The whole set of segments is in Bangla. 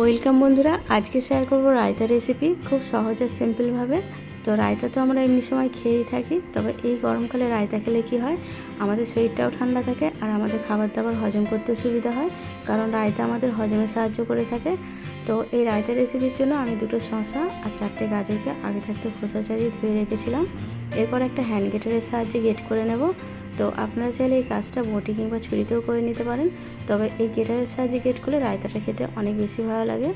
ওয়েলকাম বন্ধুরা, আজকে শেয়ার করব রায়তা রেসিপি খুব সহজ আর সিম্পলভাবে তো রায়তা তো আমরা এমনি সময় খেয়েই থাকি, তবে এই গরমকালে রায়তা খেলে কি হয়? আমাদের শরীরটাও ঠান্ডা থাকে আর আমাদের খাবার দাবার হজম করতেও সুবিধা হয়, কারণ রায়তা আমাদের হজমে সাহায্য করে থাকে। তো এই রায়তা রেসিপির জন্য আমি দুটো শসা আর চারটে গাজরকে আগে থাকতে খোসা ছাড়িয়ে ধুয়ে রেখেছিলাম। এরপর একটা হ্যান্ড গেটারের সাহায্যে গেট করে নেব। তো আপনারা চাইলে এই কাজটা বটি কিংবা ছুরিতেও করে নিতে পারেন। তবে এই গেটারের সাহায্যে গেট করলে রায়তাটা খেতে অনেক বেশি ভালো লাগে।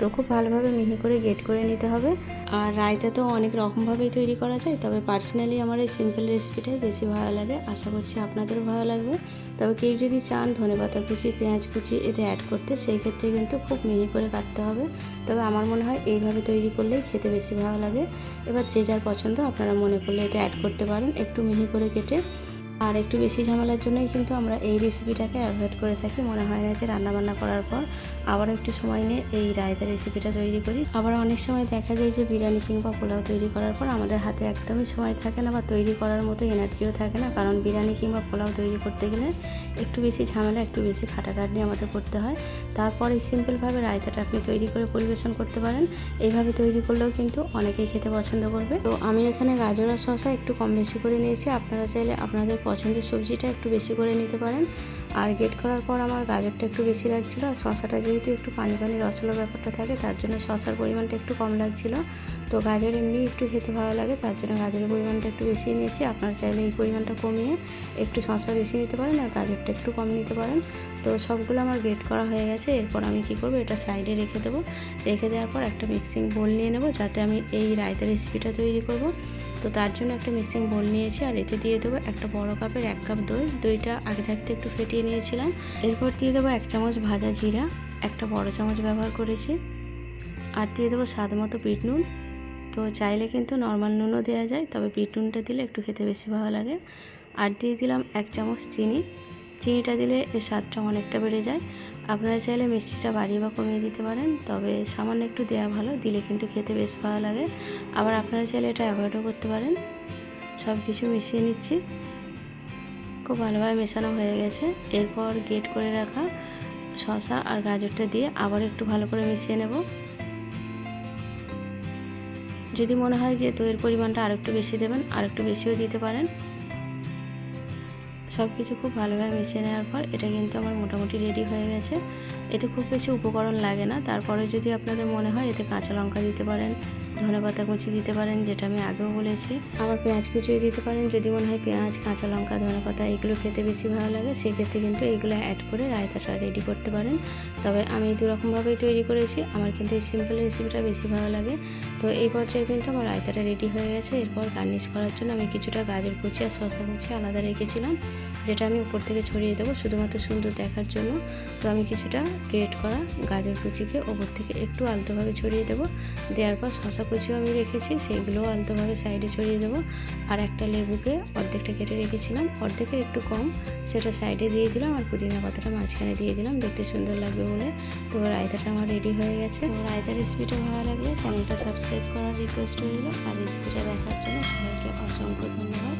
তো খুব ভালোভাবে মিহি করে গেট করে নিতে হবে। আর রায়তা তো অনেক রকমভাবেই তৈরি করা যায়, তবে পার্সোনালি আমার এই সিম্পল রেসিপিটাই বেশি ভালো লাগে। আশা করছি আপনাদেরও ভালো লাগবে। তবে কেউ যদি চান ধনেপাতা কুচি, পেঁয়াজ কুচি এতে অ্যাড করতে, সেই ক্ষেত্রে কিন্তু খুব মিহি করে কাটতে হবে। তবে আমার মনে হয় এইভাবে তৈরি করলেই খেতে বেশি ভালো লাগে। এবার যে যার পছন্দ আপনারা মনে করলে এতে অ্যাড করতে পারেন। একটু মিহি করে কেটে আর একটু বেশি ঝামেলার জন্যই কিন্তু আমরা এই রেসিপিটাকে অ্যাভয়েড করে থাকি। মনে হয় না যে রান্নাবান্না করার পর আবার একটু সময় নিয়ে এই রায়তা রেসিপিটা তৈরি করি। আবার অনেক সময় দেখা যায় যে বিরিয়ানি কিংবা পোলাও তৈরি করার পর আমাদের হাতে একদমই সময় থাকে না বা তৈরি করার মতো এনার্জিও থাকে না। কারণ বিরিয়ানি কিংবা পোলাও তৈরি করতে গেলে একটু বেশি ঝামেলা, একটু বেশি খাটাখাটনি আমাদের করতে হয়। তারপর এই সিম্পলভাবে রায়তাটা আপনি তৈরি করে পরিবেশন করতে পারেন। এইভাবে তৈরি করলেও কিন্তু অনেকেই খেতে পছন্দ করবে। তো আমি এখানে গাজর আর শসা একটু কম বেশি করে নিয়েছি। আপনারা চাইলে আপনাদের পছন্দের সবজিটা একটু বেশি করে নিতে পারেন। আর গেট করার পর আমার গাজরটা একটু বেশি লাগছিল আর শসাটা যেহেতু একটু পানি পানি রসলো ব্যাপারটা থাকে, তার জন্য শসার পরিমাণটা একটু কম লাগছিল। তো গাজর এমনি একটু খেতে ভালো লাগে, তার জন্য গাজরের পরিমাণটা একটু বেশি নিয়েছি। আপনারা চাইলে এই পরিমাণটা কমিয়ে একটু শশা বেশি নিতে পারেন আর গাজরটা একটু কম নিতে পারেন। তো সবগুলো আমার গ্রেট করা হয়ে গেছে, এরপর আমি কি করব, এটা সাইডে রেখে দেবো। রেখে দেওয়ার পর একটা মিক্সিং বোল নিয়ে নেব, যাতে আমি এই রায়তা রেসিপিটা তৈরি করব। তো তার জন্য একটা মিক্সিং বোল নিয়েছি আর এতে দিয়ে দেবো একটা বড় কাপের এক কাপ দই। দইটা আগে থাকতে একটু ফেটিয়ে নিয়েছিলাম। এরপর দিয়ে দেবো এক চামচ ভাজা জিরা, একটা বড় চামচ ব্যবহার করেছি। আর দিয়ে দেবো স্বাদ মতো বিট নুন। তো চাইলে কিন্তু নর্মাল নুনও দেওয়া যায়, তবে বিট নুনটা দিলে একটু খেতে বেশি ভালো লাগে। আর দিয়ে দিলাম এক চামচ চিনি। চিনিটা দিলে এর স্বাদটা অনেকটা বেড়ে যায়। আপনারা চাইলে মিষ্টিটা বাড়িয়ে বা কমিয়ে দিতে পারেন, তবে সামান্য একটু দেওয়া ভালো, দিলে কিন্তু খেতে বেশ ভালো লাগে। আবার আপনারা চাইলে এটা অ্যাভয়েডও করতে পারেন। সব কিছু মিশিয়ে নিচ্ছি। খুব ভালোভাবে মেশানো হয়ে গেছে। এরপর গেট করে রাখা শশা আর গাজরটা দিয়ে আবার একটু ভালো করে মিশিয়ে নেব। যদি মনে হয় যে দইয়ের পরিমাণটা আরেকটু বেশি দেবেন, আরেকটু বেশিও দিতে পারেন। সব কিছু খুব ভালোভাবে মিশিয়ে নেওয়ার পর এটা কিন্তু আমার মোটামুটি রেডি হয়ে গেছে। এতে খুব বেশি উপকরণ লাগে না। তারপরে যদি আপনাদের মনে হয় এতে কাঁচা লঙ্কা দিতে পারেন, ধনে পাতা কুচি দিতে পারেন, যেটা আমি আগেও বলেছি। আবার পেঁয়াজ কুচিও দিতে পারেন। যদি মনে হয় পেঁয়াজ, কাঁচা লঙ্কা, ধনে পাতা এগুলো খেতে বেশি ভালো লাগে, সেক্ষেত্রে কিন্তু এইগুলো অ্যাড করে রায়তাটা রেডি করতে পারেন। তবে আমি দুরকমভাবেই তৈরি করেছি। আমার কিন্তু এই সিম্পল রেসিপিটা বেশি ভালো লাগে। তো এই পর্যায়ে কিন্তু আমার রায়তাটা রেডি হয়ে গেছে। এরপর গার্নিশ করার জন্য আমি কিছুটা গাজর কুচি আর শসা কুচি আলাদা রেখেছিলাম, যেটা আমি উপর থেকে ছড়িয়ে দেবো শুধুমাত্র সুন্দর দেখার জন্য। তো আমি কিছুটা গ্রেট করা গাজর কুচিকে ওপর থেকে একটু আলতোভাবে ছড়িয়ে দেবো। দেওয়ার পর শসা কুচিও আমি রেখেছি সেইগুলোও আলতোভাবে সাইডে ছড়িয়ে দেবো। আর একটা লেবুকে অর্ধেকটা কেটে রেখেছিলাম, অর্ধেকের একটু কম, সেটা সাইডে দিয়ে দিলাম আর পুদিনা পাতাটা মাঝখানে দিয়ে দিলাম, দেখতে সুন্দর লাগবে বলে। তো রায়তাটা আমার রেডি হয়ে গেছে। রায়তা রেসিপিটা ভালো লাগলে চ্যানেলটা সাবস্ক্রাইব করার রিকোয়েস্ট রইল আর রেসিপিটা দেখার জন্য সবাইকে অসংখ্য ধন্যবাদ।